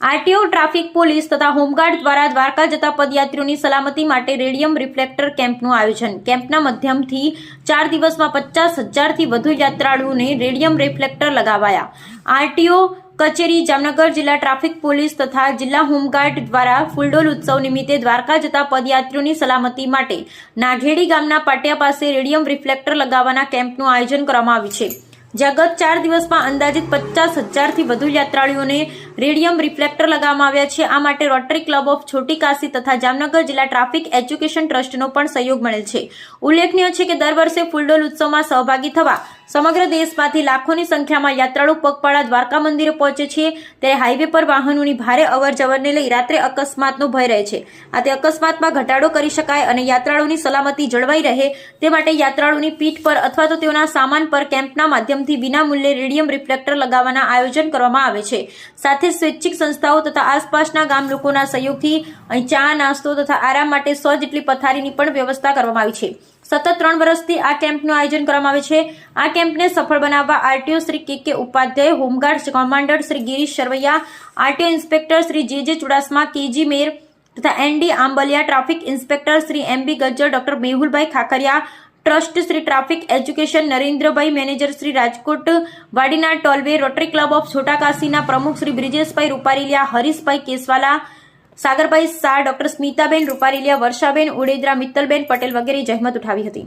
RTO, traffic police તથા home guard દ્વારા દ્વારકા જતા પદયાત્રીઓની સલામતી માટે રેડિયમ રિફ્લેક્ટર કેમ્પનું આયોજન. કેમ્પના માધ્યમથી ચાર દિવસમાં પચાસ હજારથી વધુ યાત્રાળુઓને રેડિયમ રિફ્લેક્ટર લગાવાયા. આરટીઓ, કચેરી, જામનગર જિલ્લા ટ્રાફિક પોલીસ તથા જિલ્લા હોમગાર્ડ દ્વારા ફૂલડોલ ઉત્સવ નિમિત્તે દ્વારકા જતા પદયાત્રીઓની સલામતી માટે નાઘેડી ગામના પાટિયા પાસે રેડિયમ રિફ્લેક્ટર લગાવવાના કેમ્પનું આયોજન કરવામાં આવ્યું છે. જ્યાં ગત ચાર દિવસમાં અંદાજિત પચાસ હજારથી વધુ યાત્રાળુઓને રેડિયમ રિફ્લેક્ટર લગાવવામાં આવ્યા છે. આ માટે રોટરી ક્લબ ઓફ છોટી કાશી તથા જામનગર જિલ્લા ટ્રાફિક એજ્યુકેશન ટ્રસ્ટનો પણ સહયોગ મળેલ છે. ઉલ્લેખનીય છે કે દર વર્ષે ફૂલડોલ ઉત્સવમાં સહભાગી થવા સમગ્ર દેશમાંથી લાખોની સંખ્યામાં યાત્રાળુ પગપાળા દ્વારકા મંદિરે પહોંચે છે. ત્યારે હાઈવે પર વાહનોની ભારે અવર જવરને લઈ રાત્રે અકસ્માતનો ભય રહે છે. આથી અકસ્માતમાં ઘટાડો કરી શકાય અને યાત્રાળુની સલામતી જળવાઈ રહે તે માટે યાત્રાળુની પીઠ પર અથવા તો તેઓના સામાન પર કેમ્પના માધ્યમથી વિના મૂલ્યે રેડિયમ રિફ્લેક્ટર લગાવવાના આયોજન કરવામાં આવે છે. સાથે સ્વૈચ્છિક સંસ્થાઓ તથા આસપાસના ગામ લોકોના સહયોગથી અહીં ચા, નાસ્તો તથા આરામ માટે સો જેટલી પથારીની પણ વ્યવસ્થા કરવામાં આવી છે. સતત ત્રણ વર્ષથી આ કેમ્પનું આયોજન કરવામાં આવે છે. આ કેમ્પને સફળ બનાવવા RTO Shri K K Upadhyay home guard commander Shri Girish Sharvaiya, RTO inspector Shri J J Chudasama, KG Mer તથા ND Ambaliya, traffic inspector Shri M B Gajjar, doctor Mehulbhai Khakhariya trust Shri traffic education Narendrabhai, manager Shri Rajkot વાડીના tollway rotary club of છોટાકાશીના પ્રમુખ Shri Brijeshbhai રૂપારીલિયા, Harishbhai Kesvala, Sagarbhai Shah, doctor Smitaben Ruparelia, Varshaben Udedara, Mittalben Patel વગેરે જહેમત ઉઠાવી હતી.